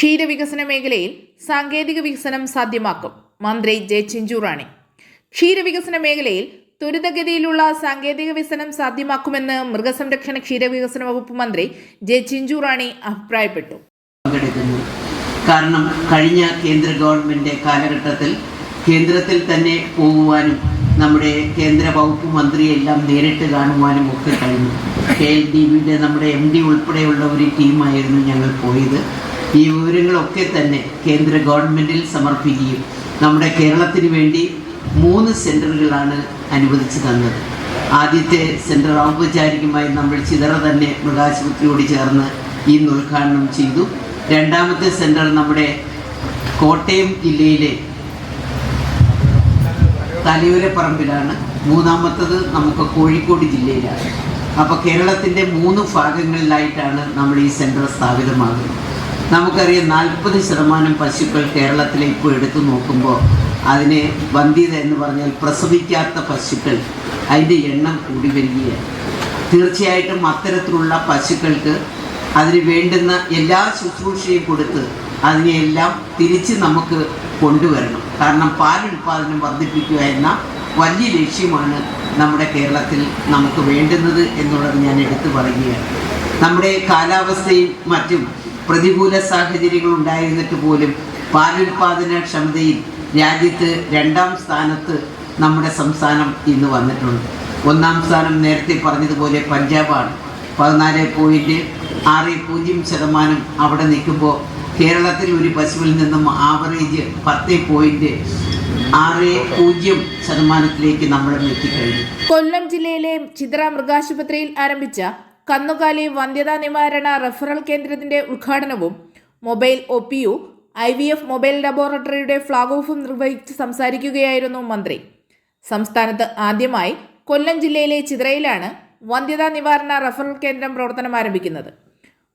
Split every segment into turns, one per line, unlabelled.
ക്ഷീരവികസന മേഖലയിൽ സാങ്കേതിക വികസനം സാധ്യമാക്കും. മന്ത്രി ജെ ചിഞ്ചുറാണി. ക്ഷീരവികസന മേഖലയിൽ ത്വരിതഗതിയിലുള്ള സാങ്കേതിക വികസനം സാധ്യമാക്കുമെന്ന് മൃഗസംരക്ഷണ ക്ഷീരവികസന വകുപ്പ് മന്ത്രി ജെ ചിഞ്ചുറാണി അഭിപ്രായപ്പെട്ടു.
കാരണം കഴിഞ്ഞ കേന്ദ്ര ഗവൺമെന്റ് കാലഘട്ടത്തിൽ കേന്ദ്രത്തിൽ തന്നെ പോകുവാനും നമ്മുടെ കേന്ദ്ര വകുപ്പ് മന്ത്രിയെല്ലാം നേരിട്ട് കാണുവാനും ഒക്കെ കഴിഞ്ഞു. കെ എൽ ഡി ബിയുടെ നമ്മുടെ എം ഡി ഉൾപ്പെടെയുള്ള ഒരു ടീമായിരുന്നു ഞങ്ങൾ പോയത്. ഈ വിവരങ്ങളൊക്കെ തന്നെ കേന്ദ്ര ഗവൺമെന്റിൽ സമർപ്പിക്കുകയും നമ്മുടെ കേരളത്തിന് വേണ്ടി മൂന്ന് സെന്ററുകളാണ് അനുവദിച്ചു തന്നത്. ആദ്യത്തെ സെന്റർ ഔപചാരികമായി നമ്മൾ ചിതറ തന്നെ മൃഗാശുപത്രിയോട് ചേർന്ന് ഇന്ന് ഉദ്ഘാടനം ചെയ്തു. രണ്ടാമത്തെ സെന്റർ നമ്മുടെ കോട്ടയം ജില്ലയിലെ തലയൂരപ്പറമ്പിലാണ്. മൂന്നാമത്തത് നമുക്ക് കോഴിക്കോട് ജില്ലയിലാണ്. അപ്പോൾ കേരളത്തിന്റെ മൂന്ന് ഭാഗങ്ങളിലായിട്ടാണ് നമ്മൾ ഈ സെന്റർ സ്ഥാപിതമാകുന്നത്. നമുക്കറിയാം നാൽപ്പത് ശതമാനം പശുക്കൾ കേരളത്തിലെ ഇപ്പോൾ എടുത്തു നോക്കുമ്പോൾ അതിനെ വന്ധ്യത എന്ന് പറഞ്ഞാൽ പ്രസവിക്കാത്ത പശുക്കൾ അതിന്റെ എണ്ണം കൂടി വരികയാണ്. തീർച്ചയായിട്ടും അത്തരത്തിലുള്ള പശുക്കൾക്ക് അതിന് വേണ്ടുന്ന എല്ലാ ശുശ്രൂഷയും കൊടുത്ത് അതിനെയെല്ലാം തിരിച്ച് നമുക്ക് കൊണ്ടുവരണം. കാരണം പാൽ ഉൽപ്പാദനം വർദ്ധിപ്പിക്കുക എന്ന വലിയ ലക്ഷ്യമാണ് നമ്മുടെ കേരളത്തിൽ നമുക്ക് വേണ്ടുന്നത് എന്നുള്ളത് ഞാൻ എടുത്തു പറയുകയാണ്. നമ്മുടെ കാലാവസ്ഥയും മറ്റും പ്രതികൂല സാഹചര്യങ്ങൾ ഉണ്ടായിരുന്നിട്ട് പോലും പാലുൽപാദന ക്ഷമതയിൽ രാജ്യത്ത് രണ്ടാം സ്ഥാനത്ത് നമ്മുടെ സംസ്ഥാനം ഇന്ന് വന്നിട്ടുണ്ട്. ഒന്നാം സ്ഥാനം നേരത്തെ പറഞ്ഞതുപോലെ പഞ്ചാബാണ്. പതിനാല് പോയിന്റ് ആറ് പൂജ്യം ശതമാനം അവിടെ നിൽക്കുമ്പോൾ കേരളത്തിൽ ഒരു പശുവിൽ നിന്നും ആവറേജ് പത്ത് പോയിന്റ് ആറ് പൂജ്യം ശതമാനത്തിലേക്ക് നമ്മൾ എത്തിക്കഴിഞ്ഞു.
കൊല്ലം ജില്ലയിലെ ചിത്ര മൃഗാശുപത്രിയിൽ ആരംഭിച്ച കന്നുകാലി വന്ധ്യതാ നിവാരണ റഫറൽ കേന്ദ്രത്തിന്റെ ഉദ്ഘാടനവും mobile O P U I V F mobile ലബോറട്ടറിയുടെ flag ഓഫും നിർവഹിച്ച് സംസാരിക്കുകയായിരുന്നു മന്ത്രി. സംസ്ഥാനത്ത് ആദ്യമായി കൊല്ലം ജില്ലയിലെ ചിത്രയിലാണ് വന്ധ്യതാ നിവാരണ റഫറൽ കേന്ദ്രം പ്രവർത്തനം ആരംഭിക്കുന്നത്.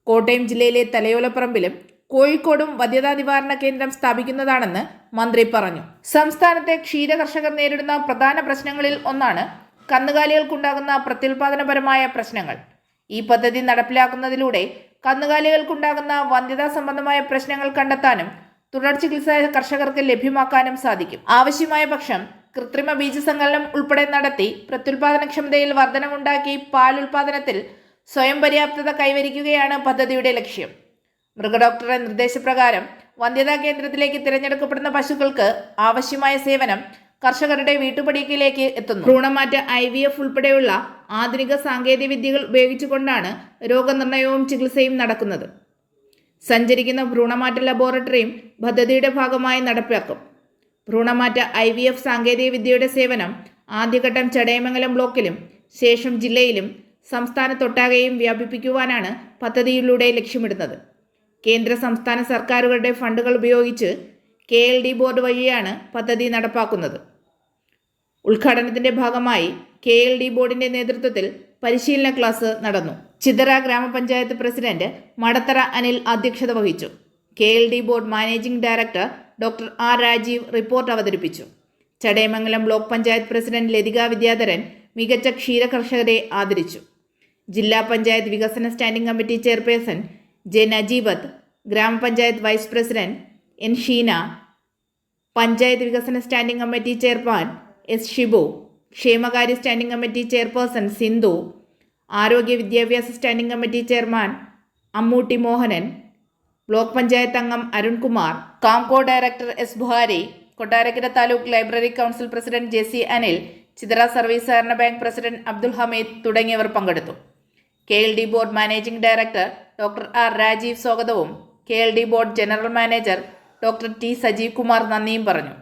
കോട്ടയം ജില്ലയിലെ തലയോലപ്പറമ്പിലും കോഴിക്കോടും വന്ധ്യതാ നിവാരണ കേന്ദ്രം സ്ഥാപിക്കുന്നതാണെന്ന് മന്ത്രി പറഞ്ഞു. സംസ്ഥാനത്തെ ക്ഷീര കർഷകർ നേരിടുന്ന പ്രധാന പ്രശ്നങ്ങളിൽ ഒന്നാണ് കന്നുകാലികൾക്കുണ്ടാകുന്ന പ്രത്യുൽപാദനപരമായ പ്രശ്നങ്ങൾ. ഈ പദ്ധതി നടപ്പിലാക്കുന്നതിലൂടെ കന്നുകാലികൾക്കുണ്ടാകുന്ന വന്ധ്യതാ സംബന്ധമായ പ്രശ്നങ്ങൾ കണ്ടെത്താനും തുടർ ചികിത്സ കർഷകർക്ക് ലഭ്യമാക്കാനും സാധിക്കും. ആവശ്യമായ പക്ഷം കൃത്രിമ ബീജസങ്കലനം ഉൾപ്പെടെ നടത്തി പ്രത്യുൽപാദനക്ഷമതയിൽ വർധനമുണ്ടാക്കി പാൽ ഉൽപാദനത്തിൽ സ്വയം പര്യാപ്തത കൈവരിക്കുകയാണ് പദ്ധതിയുടെ ലക്ഷ്യം. മൃഗഡോക്ടറുടെ നിർദ്ദേശപ്രകാരം വന്ധ്യതാ കേന്ദ്രത്തിലേക്ക് തിരഞ്ഞെടുക്കപ്പെടുന്ന പശുക്കൾക്ക് ആവശ്യമായ സേവനം കർഷകരുടെ വീട്ടുപടിക്കിലേക്ക് എത്തുന്നു. ഭ്രൂണമാറ്റ ഐ വി എഫ് ഉൾപ്പെടെയുള്ള ആധുനിക സാങ്കേതിക വിദ്യകൾ ഉപയോഗിച്ചുകൊണ്ടാണ് രോഗനിർണയവും ചികിത്സയും നടക്കുന്നത്. സഞ്ചരിക്കുന്ന ഭ്രൂണമാറ്റ ലബോറട്ടറിയും പദ്ധതിയുടെ ഭാഗമായി നടപ്പിലാക്കും. ഭ്രൂണമാറ്റ ഐ വി എഫ് സാങ്കേതിക വിദ്യയുടെ സേവനം ആദ്യഘട്ടം ചടയമംഗലം ബ്ലോക്കിലും ശേഷം ജില്ലയിലും സംസ്ഥാനത്തൊട്ടാകെയും വ്യാപിപ്പിക്കുവാനാണ് പദ്ധതിയിലൂടെ ലക്ഷ്യമിടുന്നത്. കേന്ദ്ര സംസ്ഥാന സർക്കാരുകളുടെ ഫണ്ടുകൾ ഉപയോഗിച്ച് കെ എൽ ഡി ബോർഡ് വഴിയാണ് പദ്ധതി നടപ്പാക്കുന്നത്. ഉദ്ഘാടനത്തിന്റെ ഭാഗമായി കെ എൽ ഡി ബോർഡിന്റെ നേതൃത്വത്തിൽ പരിശീലന ക്ലാസ് നടന്നു. ചിതറ ഗ്രാമപഞ്ചായത്ത് പ്രസിഡന്റ് മടത്തറ അനിൽ അധ്യക്ഷത വഹിച്ചു. K L D board managing director doctor R. Rajeev report അവതരിപ്പിച്ചു. ചടയമംഗലം ബ്ലോക്ക് പഞ്ചായത്ത് പ്രസിഡന്റ് ലതിക വിദ്യാധരൻ മികച്ച ക്ഷീര കർഷകരെ ആദരിച്ചു. ജില്ലാ പഞ്ചായത്ത് വികസന standing committee chairperson J Najeebath ഗ്രാമപഞ്ചായത്ത് vice president N Sheena panchayat വികസന standing committee chairman S Shibu ക്ഷേമകാര്യ സ്റ്റാൻഡിംഗ് കമ്മിറ്റി ചെയർപേഴ്സൺ സിന്ധു ആരോഗ്യ വിദ്യാഭ്യാസ standing committee chairman Ammootty Mohanan block panchayat അംഗം Arunkumar Campco director S Buhari Kottarakkara taluk library council president J C Anil Chitra service സഹകരണ bank president Abdul Hameed തുടങ്ങിയവർ പങ്കെടുത്തു. K L D board managing director doctor R Rajeev സ്വാഗതവും K L D board general manager doctor T Sajeev Kumar നന്ദിയും പറഞ്ഞു